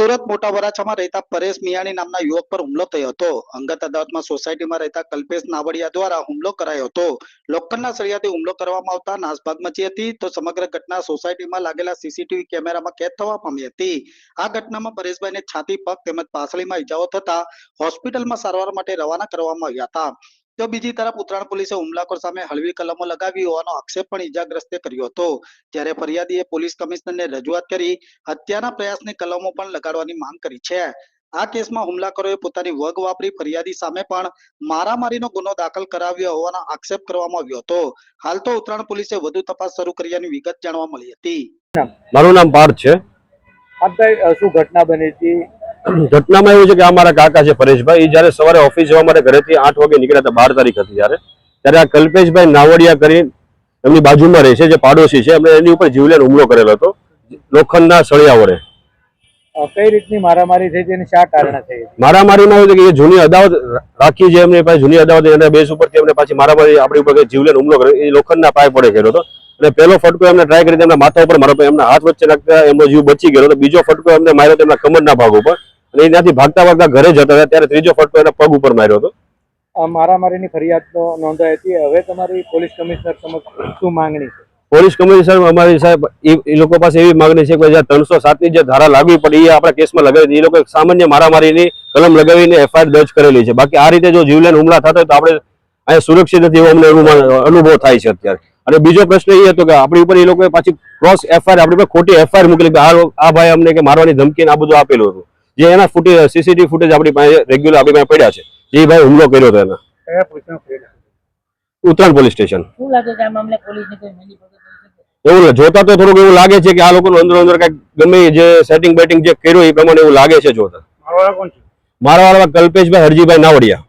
સુરત મોટા વરાછામાં રહેતા પરેશ મિયાણી નામના યુવક પર હુમલો થયો હતો. અંગત અદાવતમાં સોસાયટીમાં રહેતા કલ્પેશ નાવડિયા દ્વારા હુમલો કરાયો હતો. લોખંડના સળિયાથી હુમલો કરવામાં આવતા નાસભાગ મચી હતી તો સમગ્ર ઘટના સોસાયટીમાં લાગેલા સીસીટીવી કેમેરામાં કેદ થવા પામી હતી. આ ઘટનામાં પરેશભાઈને છાતી, પગ તેમજ પાસળીમાં ઈજાઓ થતા હોસ્પિટલમાં સારવાર માટે રવાના કરવામાં આવ્યા હતા. તો બીજી તરફ ઉત્તરાયણ પોલીસે હુમલાખોર સામે હળવી કલમો લગાવી હોવાનો આક્ષેપ પણ ઈજાગ્રસ્તે કર્યો હતો. જ્યારે ફરિયાદીએ પોલીસ કમિશનરને રજૂઆત કરી હત્યાના પ્રયાસની કલમો પણ લગાડવાની માંગ કરી છે. આ કેસમાં હુમલાખોરોએ પોતાની વગ વાપરી ફરિયાદી સામે પણ મારામારીનો ગુનો દાખલ કરાવ્યો હોવાનો આક્ષેપ કરવામાં આવ્યો હતો. હાલ તો ઉત્તરાયણ પોલીસે વધુ તપાસ શરૂ કર્યાની વિગત જાણવા મળી હતી. મારું નામ પાર્થ છે. શું ઘટના બની હતી? ઘટનામાં એવું છે કે આ મારા કાકા છે પરેશભાઈ. એ જ્યારે સવારે ઓફિસ જવા માટે ઘરેથી આઠ વાગે નીકળ્યા હતા બાર તારીખ હતી ત્યારે ત્યારે આ કલ્પેશભાઈ નાવડિયા કરી એમની બાજુમાં રહે છે જે પાડોશી છે. એમણે એની ઉપર જીવલેણ હુમલો કરેલો હતો લોખંડના સળિયા વડે. કઈ રીતની મારામારી થઈ હતી અને શા કારણે થઈ મારામારીમાં એવું કે એ જૂની અદાવત રાખી છે એમની પાસે જૂની અદાવત એના બેસ ઉપર એમને પાછી મારામારી આપણી ઉપર જીવલેણ હુમલો કર્યો એ લોખંડના પાય પડે કર્યો હતો. અને પહેલો ફટકો એમને ટ્રાય કરી એમના માથા ઉપર મારો એમના હાથ વચ્ચે નાખતા એમનો જીવ બચી ગયો બીજો ફટકો એમને માર્યો તો એમના કમરના ભાગ ઉપર. અને એનાથી ભાગતા ભાગતા ઘરે જતા હતા ત્યારે ત્રીજો ફટકો એના પગ ઉપર માર્યો હતો. મારામારીની ફરિયાદ નોંધાઈ હતી. હવે તમારી પોલીસ કમિશનર સમક્ષ શું માંગણી છે? પોલીસ કમિશનર અમારી સાહેબ એ- લોકો પાસે એવી માંગણી છે કે જ્યાં ત્રણસો સાતની જે ધારા લાગવી પડી એ આપણા કેસમાં લગાવી એ લોકો સામાન્ય મારામારીની કલમ લગાવીને એફઆઈઆર દર્જ કરેલી છે. બાકી આ રીતે જો જીવલેન હુમલા થતા હોય તો આપણે અહીંયા સુરક્ષિત નથી એવો અમને અનુભવ થાય છે અત્યારે. અને બીજો પ્રશ્ન એ હતો કે આપણી ઉપર એ લોકોએ પાછી ક્રોસ એફઆઈઆર આપણી ઉપર ખોટી એફઆઈઆર મૂકેલી આ ભાઈ અમને કે મારવાની ધમકી ને આ બધું આપેલું હતું. જે એના ફૂટેજ સીસીટીવી ફૂટેજ આપણી પાસે રેગ્યુલર આપણી પાસે પડ્યા છે. જે ભાઈ હુમલો કર્યો હતો એના. Uttarayan police station. એવું જોતા તો થોડુંક એવું લાગે છે કે આ લોકોનું અંદર અંદર કંઈક ગમે જે સેટિંગ બેટિંગ જે કર્યું એ પ્રમાણે એવું લાગે છે જોતા. મારવાળા મારા વાળા કલ્પેશભાઈ હરજીભાઈ નાવડિયા.